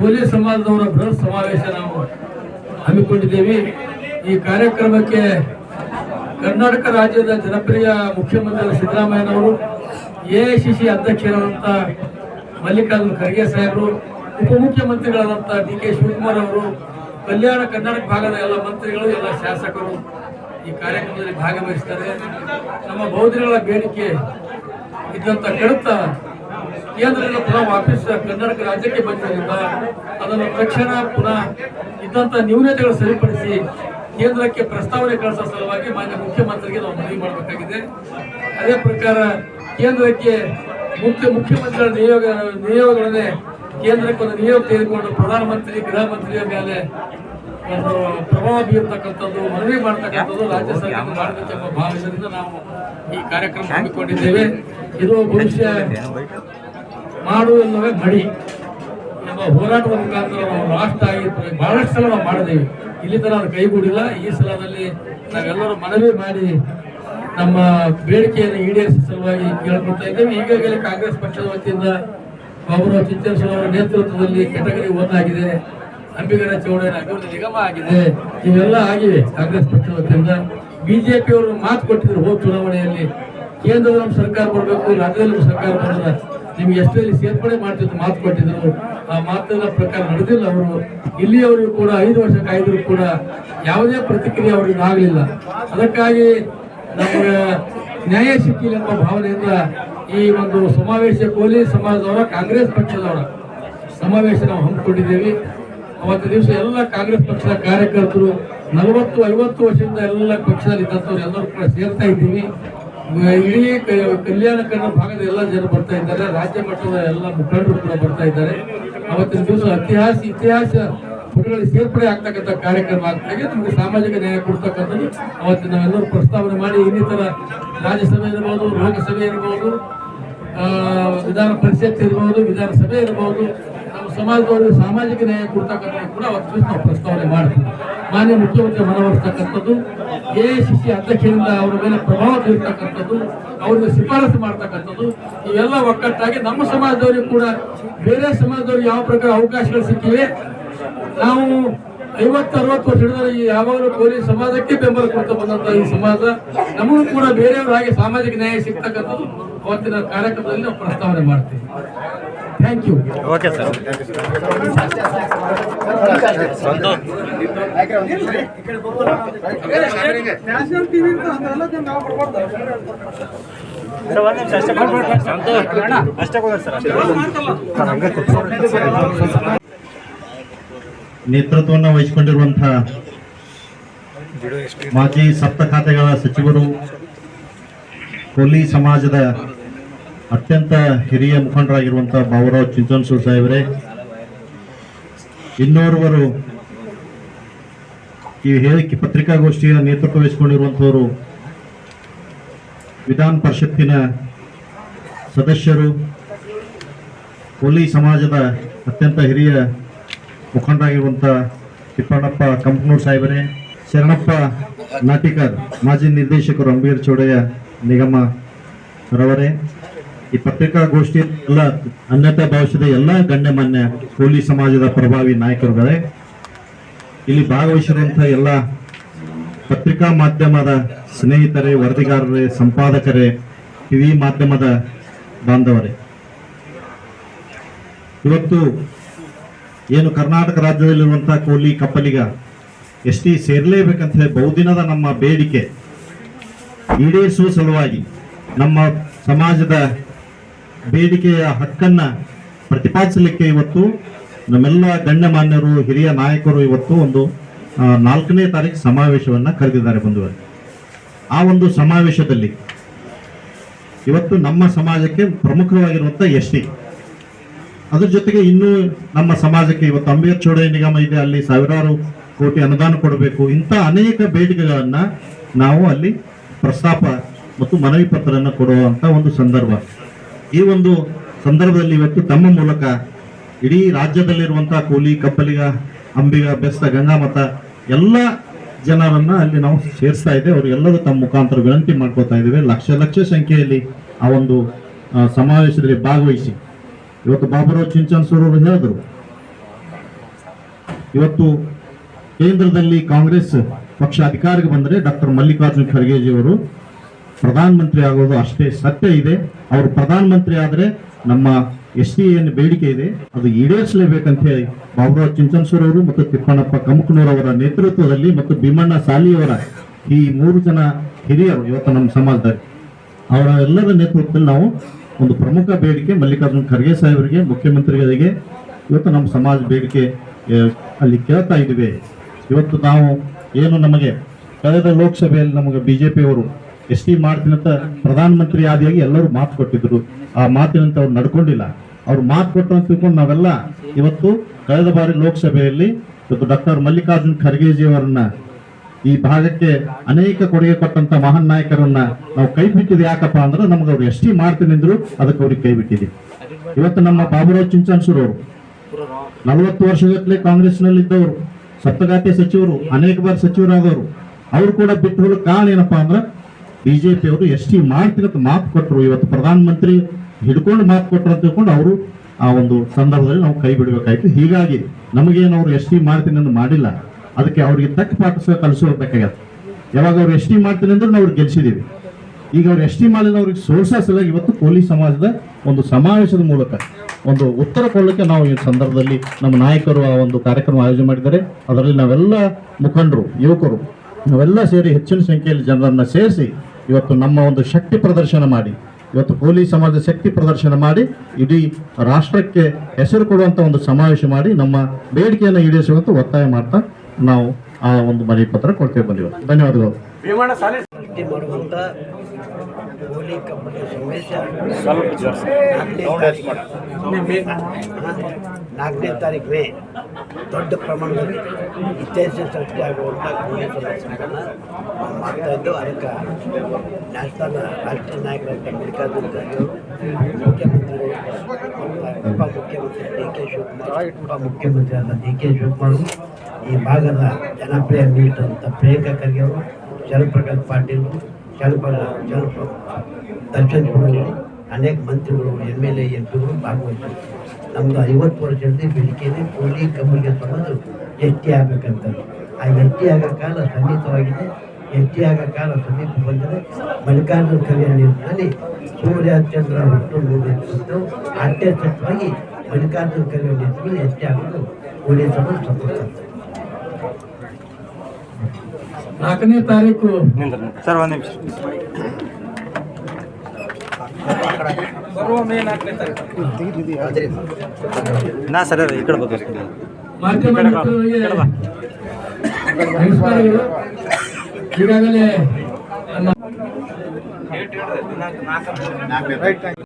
Police ಸಮಾಜದವರ ಬೃಹತ್ ಸಮಾವೇಶ ನಾವು ಹಮ್ಮಿಕೊಂಡಿದ್ದೇವೆ. ಈ ಕಾರ್ಯಕ್ರಮಕ್ಕೆ ಕರ್ನಾಟಕ ರಾಜ್ಯದ ಜನಪ್ರಿಯ ಮುಖ್ಯಮಂತ್ರಿ ಸಿದ್ದರಾಮಯ್ಯನವರು, ಎಐಸಿಸಿ ಅಧ್ಯಕ್ಷರಾದಂಥ ಮಲ್ಲಿಕಾರ್ಜುನ್ ಖರ್ಗೆ ಸಾಹೇಬರು ಉಪಮುಖ್ಯಮಂತ್ರಿಗಳಾದಂಥ ಡಿ ಕೆ ಶಿವಕುಮಾರ್ ಅವರು, ಕಲ್ಯಾಣ ಕರ್ನಾಟಕ ಭಾಗದ ಎಲ್ಲ ಮಂತ್ರಿಗಳು, ಎಲ್ಲ ಶಾಸಕರು ಈ ಕಾರ್ಯಕ್ರಮದಲ್ಲಿ ಭಾಗವಹಿಸ್ತಾರೆ. ನಮ್ಮ ಬೌದ್ಧಿಗಳ ಬೇಡಿಕೆ ಇದ್ದಂಥ ಕಡತ ಕೇಂದ್ರದಿಂದ ಪುನಃ ವಾಪಸ್ ಕರ್ನಾಟಕ ರಾಜ್ಯಕ್ಕೆ ಬಂದಿದ್ದರಿಂದ ಅದನ್ನು ತಕ್ಷಣ ಪುನಃ ಇದ್ದಂಥ ನ್ಯೂನತೆಗಳು ಸರಿಪಡಿಸಿ ಕೇಂದ್ರಕ್ಕೆ ಪ್ರಸ್ತಾವನೆ ಕಳಿಸೋ ಸಲುವಾಗಿ ಮಾನ್ಯ ಮುಖ್ಯಮಂತ್ರಿಗೆ ನಾವು ಮನವಿ ಮಾಡಬೇಕಾಗಿದೆ. ಅದೇ ಪ್ರಕಾರ ಕೇಂದ್ರಕ್ಕೆ ಮುಖ್ಯ ಮುಖ್ಯಮಂತ್ರಿಗಳ ನಿಯೋಗ ನಿಯೋಗಗಳನ್ನೇ ಕೇಂದ್ರಕ್ಕೆ ಒಂದು ನಿಯೋಗ ತೆಗೆದುಕೊಂಡು ಪ್ರಧಾನಮಂತ್ರಿ, ಗೃಹ ಮಂತ್ರಿಯ ಮೇಲೆ ಒಂದು ಪ್ರಭಾವ ಬೀರ್ತಕ್ಕಂಥದ್ದು, ಮನವಿ ಮಾಡ್ತಕ್ಕಂಥದ್ದು ರಾಜ್ಯ ಸರ್ಕಾರ ಮಾಡಬೇಕೆಂಬ ಭಾವನೆಯಿಂದ ನಾವು ಈ ಕಾರ್ಯಕ್ರಮ ಹಮ್ಮಿಕೊಂಡಿದ್ದೇವೆ. ಇದು ಬಹುಶಃ ಮಾಡುವುದಿಲ್ಲವೇ ಮಡಿ. ಎಂಬ ಹೋರಾಟದ ಮುಖಾಂತರ ನಾವು ರಾಷ್ಟ್ರ ಆಗಿ ಬಹಳಷ್ಟು ಸಲ ನಾವು ಮಾಡಿದ್ದೀವಿ ಇಲ್ಲಿ ತರ ಕೈಗೂಡಿಲ್ಲ. ಈ ಸಲದಲ್ಲಿ ನಾವೆಲ್ಲರೂ ಮನವಿ ಮಾಡಿ ನಮ್ಮ ಬೇಡಿಕೆಯನ್ನು ಈಡೇರಿಸುವ ಸಲುವಾಗಿ ಕೇಳ್ಕೊಳ್ತಾ ಇದ್ದೇವೆ. ಈಗಾಗಲೇ ಕಾಂಗ್ರೆಸ್ ಪಕ್ಷದ ವತಿಯಿಂದ ಅವರು ಚಿತ್ತೇಶ್ವರ ನೇತೃತ್ವದಲ್ಲಿ ಕೆಟಗರಿ ಒನ್ ಆಗಿದೆ ಅಂಬಿಗರ ಚೌಡರ ಅಭಿವೃದ್ಧಿ ನಿಗಮ ಆಗಿದೆ. ಇವೆಲ್ಲ ಆಗಿವೆ ಕಾಂಗ್ರೆಸ್ ಪಕ್ಷದ ವತಿಯಿಂದ. ಬಿಜೆಪಿ ಅವರು ಮಾತು ಕೊಟ್ಟಿದ್ರು ಹೋದ ಚುನಾವಣೆಯಲ್ಲಿ. ಕೇಂದ್ರದಲ್ಲಿ ಸರ್ಕಾರ ಬರಬೇಕು, ರಾಜ್ಯದಲ್ಲಿ ಸರ್ಕಾರ ಬರೋದ ನಿಮ್ಗೆ ಎಷ್ಟರಲ್ಲಿ ಸೇರ್ಪಡೆ ಮಾಡ್ತಿದ್ದು ಮಾತು ಕೊಟ್ಟಿದ್ರು. ಆ ಮಾತಿನ ಪ್ರಕಾರ ನಡೆದಿಲ್ಲ ಅವರು. ಇಲ್ಲಿಯವರು ಕೂಡ ಐದು ವರ್ಷ ಕಾಯ್ದರೂ ಕೂಡ ಯಾವುದೇ ಪ್ರತಿಕ್ರಿಯೆ ಅವರಿಗೆ ಆಗಲಿಲ್ಲ. ಅದಕ್ಕಾಗಿ ನಮಗೆ ನ್ಯಾಯ ಸಿಕ್ಕಿಲ್ಲ ಎಂಬ ಭಾವನೆಯಿಂದ ಈ ಒಂದು ಸಮಾವೇಶ ಕೋಲಿ ಸಮಾಜದವರ, ಕಾಂಗ್ರೆಸ್ ಪಕ್ಷದವರ ಸಮಾವೇಶ ನಾವು ಹಮ್ಮಿಕೊಂಡಿದ್ದೇವೆ. ಅವತ್ತು ದಿವಸ ಎಲ್ಲ ಕಾಂಗ್ರೆಸ್ ಪಕ್ಷದ ಕಾರ್ಯಕರ್ತರು ನಲವತ್ತು ಐವತ್ತು ವರ್ಷದಿಂದ ಎಲ್ಲ ಪಕ್ಷದಲ್ಲಿ ಇದ್ದಂಥವ್ರು ಎಲ್ಲರೂ ಕೂಡ ಸೇರ್ತಾ ಇದ್ದೀವಿ. ಇಡೀ ಕಲ್ಯಾಣ ಕನ್ನಡ ಭಾಗದ ಎಲ್ಲ ಜನ ಬರ್ತಾ ಇದ್ದಾರೆ. ರಾಜ್ಯ ಮಟ್ಟದ ಎಲ್ಲ ಮುಖಂಡರು ಕೂಡ ಬರ್ತಾ ಇದ್ದಾರೆ. ಅವತ್ತಿನ ದಿವಸ ಇತಿಹಾಸ ಇತಿಹಾಸ ಪುಟಗಳ ಸೇರ್ಪಡೆ ಆಗ್ತಕ್ಕಂಥ ಕಾರ್ಯಕ್ರಮ ಆಗ್ತಾ ಇದೆ ನಮಗೆ ಸಾಮಾಜಿಕ ನ್ಯಾಯ ಕೊಡ್ತಕ್ಕಂಥದ್ದು. ಅವತ್ತು ನಾವೆಲ್ಲರೂ ಪ್ರಸ್ತಾವನೆ ಮಾಡಿ ಇನ್ನಿತರ ರಾಜ್ಯಸಭೆ ಇರ್ಬೋದು, ಲೋಕಸಭೆ ಇರ್ಬೋದು ವಿಧಾನ ಪರಿಷತ್ ಇರ್ಬೋದು, ವಿಧಾನಸಭೆ ಇರ್ಬೋದು ನಮ್ಮ ಸಮಾಜದವರಿಗೆ ಸಾಮಾಜಿಕ ನ್ಯಾಯ ಕೊಡ್ತಕ್ಕಂಥ ಕೂಡ ಅವತ್ತು ನಾವು ಪ್ರಸ್ತಾವನೆ ಮಾಡ್ತೀವಿ. ಮಾನ್ಯ ಮುಖ್ಯಮಂತ್ರಿ ಮನವರಿಸ್ತಕ್ಕಂಥದ್ದು, ಎ ಸಿ ಸಿ ಅಧ್ಯಕ್ಷರಿಂದ ಅವರ ಮೇಲೆ ಪ್ರಭಾವ ಬೀರ್ತಕ್ಕಂಥದ್ದು, ಅವ್ರಿಗೆ ಶಿಫಾರಸು ಮಾಡ್ತಕ್ಕಂಥದ್ದು, ಇವೆಲ್ಲ ಒಕ್ಕಟ್ಟಾಗಿ ನಮ್ಮ ಸಮಾಜದವರಿಗೆ ಕೂಡ ಬೇರೆ ಸಮಾಜದವ್ರಿಗೆ ಯಾವ ಪ್ರಕಾರ ಅವಕಾಶಗಳು ಸಿಕ್ಕಿವೆ, ನಾವು ಐವತ್ತು, ಅರವತ್ತು ವರ್ಷ ಈ ಯಾವಾಗಲೂ ಪೊಲೀಸ್ ಸಮಾಜಕ್ಕೆ ಬೆಂಬಲ ಕೊಡ್ತಾ ಬಂದಂತ ಈ ಸಮಾಜ, ನಮಗೂ ಕೂಡ ಬೇರೆಯವರಾಗಿ ಹಾಗೆ ಸಾಮಾಜಿಕ ನ್ಯಾಯ ಸಿಗ್ತಕ್ಕಂಥದ್ದು, ಅವತ್ತಿನ ಕಾರ್ಯಕ್ರಮದಲ್ಲಿ ನಾವು ಪ್ರಸ್ತಾವನೆ ಮಾಡ್ತೀವಿ. Thank you okay sir Santhu sir ಒಂದು ನಿಮಿಷ ಅಷ್ಟೇ ಕೊಡ್ಬೇಡಿ. ಸಂತು ಅಷ್ಟೇ ಕೊಡ್ಬೇಡಿ ಸರ್ ಅಷ್ಟೇ ನೇತೃತ್ವವನ್ನು ವಹಿಸಿಕೊಂಡಿರುವಂತಹ ಮಾಜಿ ಸಪ್ತ ಖಾತೆಗಳ ಸಚಿವರು ಕೊಲ್ಲಿ ಸಮಾಜದ ಅತ್ಯಂತ ಹಿರಿಯ ಮುಖಂಡರಾಗಿರುವಂತಹ ಬಾಬುರಾವ್ ಚಿಂಚನ್ಸೂರ್ ಸಾಹೇಬರೇ, ಇನ್ನೋರ್ವರು ಈ ಹೇಳಿಕೆ ಪತ್ರಿಕಾಗೋಷ್ಠಿಯ ನೇತೃತ್ವ ವಹಿಸಿಕೊಂಡಿರುವಂಥವರು ವಿಧಾನ ಪರಿಷತ್ತಿನ ಸದಸ್ಯರು ಕೊಲ್ಲಿ ಸಮಾಜದ ಅತ್ಯಂತ ಹಿರಿಯ ಮುಖಂಡರಾಗಿರುವಂಥ ತಿಪ್ಪಣ್ಣಪ್ಪ ಕಂಪನೂರ್ ಸಾಹೇಬರೇ, ಶರಣಪ್ಪ ನಾಟಿಕರ್, ಮಾಜಿ ನಿರ್ದೇಶಕರು ಅಂಬೇರ್ ಚೌಡಯ್ಯ ನಿಗಮ ರವರೇ ಈ ಪತ್ರಿಕಾಗೋಷ್ಠಿ ಎಲ್ಲ ಅನ್ಯತಾ ಭಾವಿಸಿದ ಎಲ್ಲ ಗಣ್ಯಮಾನ್ಯ ಕೋಲಿ ಸಮಾಜದ ಪ್ರಭಾವಿ ನಾಯಕರುಗಳೇ, ಇಲ್ಲಿ ಭಾಗವಹಿಸಿದಂಥ ಎಲ್ಲ ಪತ್ರಿಕಾ ಮಾಧ್ಯಮದ ಸ್ನೇಹಿತರೇ, ವರದಿಗಾರರೇ, ಸಂಪಾದಕರೇ, ಟಿವಿ ಮಾಧ್ಯಮದ ಬಾಂಧವರೇ. ಇವತ್ತು ಏನು ಕರ್ನಾಟಕ ರಾಜ್ಯದಲ್ಲಿರುವಂಥ ಕೋಲಿ ಕಪ್ಪಲಿಗ ಎಸ್ ಟಿ ಸೇರ್ಲೇಬೇಕಂತ ಹೇಳಿ ಬಹುದಿನದ ನಮ್ಮ ಬೇಡಿಕೆ ಈಡೇರಿಸುವ ಸಲುವಾಗಿ ನಮ್ಮ ಸಮಾಜದ ಬೇಡಿಕೆಯ ಹಕ್ಕನ್ನ ಪ್ರತಿಪಾದಿಸಲಿಕ್ಕೆ ಇವತ್ತು ನಮ್ಮೆಲ್ಲ ಗಣ್ಯಮಾನ್ಯರು ಹಿರಿಯ ನಾಯಕರು ಇವತ್ತು ಒಂದು ನಾಲ್ಕನೇ ತಾರೀಕು ಸಮಾವೇಶವನ್ನ ಕರೆದಿದ್ದಾರೆ ಬಂಧುವರು ಆ ಒಂದು ಸಮಾವೇಶದಲ್ಲಿ ಇವತ್ತು ನಮ್ಮ ಸಮಾಜಕ್ಕೆ ಪ್ರಮುಖವಾಗಿರುವಂತ ಎಸ್ ಟಿ. ಅದ್ರ ಜೊತೆಗೆ ಇನ್ನೂ ನಮ್ಮ ಸಮಾಜಕ್ಕೆ ಇವತ್ತು ಅಂಬೇರ್ ಚೋಡೈ ನಿಗಮ ಇದೆ, ಅಲ್ಲಿ ಸಾವಿರಾರು ಕೋಟಿ ಅನುದಾನ ಕೊಡಬೇಕು. ಇಂಥ ಅನೇಕ ಬೇಡಿಕೆಗಳನ್ನ ನಾವು ಅಲ್ಲಿ ಪ್ರಸ್ತಾಪ ಮತ್ತು ಮನವಿ ಪತ್ರವನ್ನು ಕೊಡುವಂತ ಒಂದು ಸಂದರ್ಭ. ಈ ಒಂದು ಸಂದರ್ಭದಲ್ಲಿ ಇವತ್ತು ತಮ್ಮ ಮೂಲಕ ಇಡೀ ರಾಜ್ಯದಲ್ಲಿರುವಂತಹ ಕೂಲಿ ಕಪ್ಪಲಿಗ ಅಂಬಿಗ, ಬೆಸ್ತ, ಗಂಗಾಮತ ಎಲ್ಲ ಜನರನ್ನ ಅಲ್ಲಿ ನಾವು ಸೇರಿಸ್ತಾ ಇದ್ದೇವೆ. ಅವರಿಗೆಲ್ಲರೂ ತಮ್ಮ ಮುಖಾಂತರ ವಿನಂತಿ ಮಾಡ್ಕೋತಾ ಇದ್ದೇವೆ. ಲಕ್ಷ ಲಕ್ಷ ಸಂಖ್ಯೆಯಲ್ಲಿ ಆ ಒಂದು ಸಮಾವೇಶದಲ್ಲಿ ಭಾಗವಹಿಸಿ. ಇವತ್ತು ಬಾಬುರಾವ್ ಚಿಂಚನ್ ಅವರು ಹೇಳಿದ್ರು, ಇವತ್ತು ಕೇಂದ್ರದಲ್ಲಿ ಕಾಂಗ್ರೆಸ್ ಪಕ್ಷ ಅಧಿಕಾರಕ್ಕೆ ಬಂದರೆ ಡಾಕ್ಟರ್ ಮಲ್ಲಿಕಾರ್ಜುನ್ ಖರ್ಗೆಜಿಯವರು ಪ್ರಧಾನಮಂತ್ರಿ ಆಗೋದು ಅಷ್ಟೇ ಸತ್ಯ ಇದೆ. ಅವರು ಪ್ರಧಾನಮಂತ್ರಿ ಆದರೆ ನಮ್ಮ ಎಸ್ ಟಿ ಏನು ಬೇಡಿಕೆ ಇದೆ. ಅದು ಈಡೇರಿಸಲೇಬೇಕಂತ ಹೇಳಿ ಬಾಬುರಾವ್ ಚಿಂಚನ್ಸೂರ್ ಅವರು ಮತ್ತು ತಿಪ್ಪಣ್ಣಪ್ಪ ಕಮಕನೂರ್ ಅವರ ನೇತೃತ್ವದಲ್ಲಿ ಮತ್ತು ಭೀಮಣ್ಣ ಸಾಲಿಯವರ ಈ ಮೂರು ಜನ ಹಿರಿಯರು ಇವತ್ತು ನಮ್ಮ ಸಮಾಜದಲ್ಲಿ. ಅವರ ಎಲ್ಲರ ನೇತೃತ್ವದಲ್ಲಿ ನಾವು ಒಂದು ಪ್ರಮುಖ ಬೇಡಿಕೆ ಮಲ್ಲಿಕಾರ್ಜುನ್ ಖರ್ಗೆ ಸಾಹೇಬರಿಗೆ, ಮುಖ್ಯಮಂತ್ರಿಗಳಿಗೆ ಇವತ್ತು ನಮ್ಮ ಸಮಾಜ ಬೇಡಿಕೆ ಅಲ್ಲಿ ಕೇಳ್ತಾ ಇದ್ದೀವಿ. ಇವತ್ತು ನಾವು ಏನು ನಮಗೆ ಕಳೆದ ಲೋಕಸಭೆಯಲ್ಲಿ ನಮಗೆ ಬಿಜೆಪಿಯವರು ಎಸ್ ಟಿ ಮಾಡ್ತೀನಿ ಅಂತ ಪ್ರಧಾನಮಂತ್ರಿ ಆದಿಯಾಗಿ ಎಲ್ಲರೂ ಮಾತು ಕೊಟ್ಟಿದ್ರು. ಆ ಮಾತಿನಂತ ಅವ್ರು ನಡ್ಕೊಂಡಿಲ್ಲ. ಅವ್ರು ಮಾತು ಕೊಟ್ಟು ಅಂತ ತಿಳ್ಕೊಂಡು ನಾವೆಲ್ಲ ಇವತ್ತು ಕಳೆದ ಬಾರಿ ಲೋಕಸಭೆಯಲ್ಲಿ ಇವತ್ತು ಡಾಕ್ಟರ್ ಮಲ್ಲಿಕಾರ್ಜುನ್ ಖರ್ಗೆಜಿ ಅವರನ್ನ ಈ ಭಾಗಕ್ಕೆ ಅನೇಕ ಕೊಡುಗೆ ಕೊಟ್ಟಂತ ಮಹಾನ್ ನಾಯಕರನ್ನ ನಾವು ಕೈ ಬಿಟ್ಟಿದ್ದು ಯಾಕಪ್ಪ ಅಂದ್ರೆ ನಮ್ಗೆ ಅವ್ರು ಎಷ್ಟಿ ಮಾಡ್ತೀನಿ ಅಂದ್ರು ಅದಕ್ಕೆ ಅವ್ರಿಗೆ ಕೈ ಬಿಟ್ಟಿದ್ದೀವಿ ಇವತ್ತು ನಮ್ಮ ಬಾಬುರಾವ್ ಚಿಂಚನ್ಸೂರು ಅವರು, ನಲವತ್ತು ವರ್ಷಗಟ್ಟಲೆ ಕಾಂಗ್ರೆಸ್ನಲ್ಲಿ ಇದ್ದವರು ಸಪ್ತಗಾತಿ ಸಚಿವರು, ಅನೇಕ ಬಾರಿ ಸಚಿವರಾದವರು, ಅವರು ಕೂಡ ಬಿಟ್ಟು ಕಾರಣ ಏನಪ್ಪಾ ಅಂದ್ರೆ ಬಿಜೆಪಿ ಅವರು ಎಸ್ ಟಿ ಮಾಡ್ತೀನಿ ಮಾತು ಕೊಟ್ಟರು ಇವತ್ತು ಪ್ರಧಾನಮಂತ್ರಿ ಹಿಡ್ಕೊಂಡು ಮಾತು ಕೊಟ್ಟರು ಅಂತ ತಿಳ್ಕೊಂಡು ಅವರು ಆ ಒಂದು ಸಂದರ್ಭದಲ್ಲಿ ನಾವು ಕೈ ಬಿಡಬೇಕಾಯ್ತು. ಹೀಗಾಗಿ ನಮಗೇನು ಅವರು ಎಸ್ ಟಿ ಮಾಡ್ತೀನಿ ಅಂತ ಮಾಡಿಲ್ಲ. ಅದಕ್ಕೆ ಅವರಿಗೆ ತಕ್ಕ ಪಾಠ ಕಲಿಸಬೇಕಾಗತ್ತೆ ಯಾವಾಗ ಅವ್ರು ಎಸ್ ಟಿ ಮಾಡ್ತೀನಿ ಅಂದ್ರೆ ನಾವು ಅವ್ರಿಗೆ ಗೆಲ್ಸಿದೀವಿ. ಈಗ ಅವ್ರು ಎಸ್ ಟಿ ಮಾಡಿದ ಅವ್ರಿಗೆ ಸೋರ್ಸಾ ಸಲುವಾಗಿ ಇವತ್ತು ಕೋಲಿ ಸಮಾಜದ ಒಂದು ಸಮಾವೇಶದ ಮೂಲಕ ಒಂದು ಉತ್ತರ ಕೊಡಲಿಕ್ಕೆ ನಾವು ಈ ಸಂದರ್ಭದಲ್ಲಿ ನಮ್ಮ ನಾಯಕರು ಆ ಒಂದು ಕಾರ್ಯಕ್ರಮ ಆಯೋಜನೆ ಮಾಡಿದ್ದಾರೆ. ಅದರಲ್ಲಿ ನಾವೆಲ್ಲ ಮುಖಂಡರು, ಯುವಕರು, ನಾವೆಲ್ಲ ಸೇರಿ ಹೆಚ್ಚಿನ ಸಂಖ್ಯೆಯಲ್ಲಿ ಜನರನ್ನು ಸೇರಿಸಿ ಇವತ್ತು ನಮ್ಮ ಒಂದು ಶಕ್ತಿ ಪ್ರದರ್ಶನ ಮಾಡಿ, ಇವತ್ತು ಕೋಲಿ ಸಮಾಜದ ಶಕ್ತಿ ಪ್ರದರ್ಶನ ಮಾಡಿ, ಇಡೀ ರಾಷ್ಟ್ರಕ್ಕೆ ಹೆಸರು ಕೊಡುವಂಥ ಒಂದು ಸಮಾವೇಶ ಮಾಡಿ, ನಮ್ಮ ಬೇಡಿಕೆಯನ್ನು ಈಡೇರಿಸುವಂತ ಒತ್ತಾಯ ಮಾಡ್ತಾ ನಾವು ಆ ಒಂದು ಮನವಿ ಪತ್ರ ಕೊಡ್ತೇವೆ ಬಂದಿವೆ ಧನ್ಯವಾದಗಳು. ಮಾಡುವಂಥ ಹೋಲಿ ಜೋರ್ಸಿ. ನಾಲ್ಕನೇ ತಾರೀಕು. ಮೇ ದೊಡ್ಡ ಪ್ರಮಾಣದಲ್ಲಿ ಇತಿಹಾಸ ಸೃಷ್ಟಿ ಆಗುವಂಥ ಕೋಲಿ ನಾವು ಮಾಡ್ತಾ ಇದ್ದು ಅದಕ್ಕೆ ನ್ಯಾಷನಲ್ ರಾಷ್ಟ್ರೀಯ ನಾಯಕರಂತ ಮಲ್ಲಿಕಾರ್ಜುನ ಖರ್ಗೆ ಮುಖ್ಯಮಂತ್ರಿಗಳು ಉಪ ಮುಖ್ಯಮಂತ್ರಿ ಡಿ ಕೆ ಶಿವಕುಮಾರ್ ಉಪ ಮುಖ್ಯಮಂತ್ರಿ ಆದ ಡಿ ಕೆ ಶಿವಕುಮಾರ್ ಈ ಭಾಗದ ಜನಪ್ರಿಯ ಮಿನಿಸ್ಟರ್ ಅಂತ ಪ್ರಿಯಾಂಕಾ ಖರ್ಗೆ ಅವರು ಶರತ್ಪ್ರಕಾಶ್ ಪಾಟೀಲ್ ಶರತ್ ಶರತ್ ದರ್ಶನ್ ಪುರೋಹಿತ್ ಅನೇಕ ಮಂತ್ರಿಗಳು, ಎಂ ಎಲ್ ಎ, ಎಂ ಪಿಗಳು ಭಾಗವಹಿಸಿದ್ರು ನಮ್ಮದು ಐವತ್ತು ವರ್ಷದ ಬೇಡಿಕೆನೇ ಕೋಲಿ ಕಬ್ಬಲಿಗೆ ಸಂಬಂಧ ಎಷ್ಟಿ ಆಗಬೇಕಂತ ಆ ಎಷ್ಟಿ ಆಗೋ ಕಾಲ ಸನ್ನಿಹಿತವಾಗಿದೆ. ಎಷ್ಟಿ ಆಗೋ ಕಾಲ ಸಮೀಪ ಬಂದರೆ ಮಲ್ಲಿಕಾರ್ಜುನ ಕಲ್ಯಾಣ ನಿಟ್ಟಿನಲ್ಲಿ ಸೂರ್ಯ ಚಂದ್ರ ಹುಟ್ಟು ಅಷ್ಟೇ ಸತ್ಯವಾಗಿ ಮಲ್ಲಿಕಾರ್ಜುನ ಖರ್ಗೆ ನಿಟ್ಟಿನಲ್ಲಿ ಎಷ್ಟಿ ಆಗೋದು ಕೋಲಿ ಸಂಬಂಧ ಸಪೋರ್ಟ್ ನಾಲ್ಕನೇ ತಾರೀಕು. ಸರ್ ಒಂದು ನಿಮಿಷ. ನಾ ಸರ್ ಈ ಕಡೆ ಬರ್ಬೇಕು ನಮಸ್ಕಾರಗಳು. ಈಗಾಗಲೇ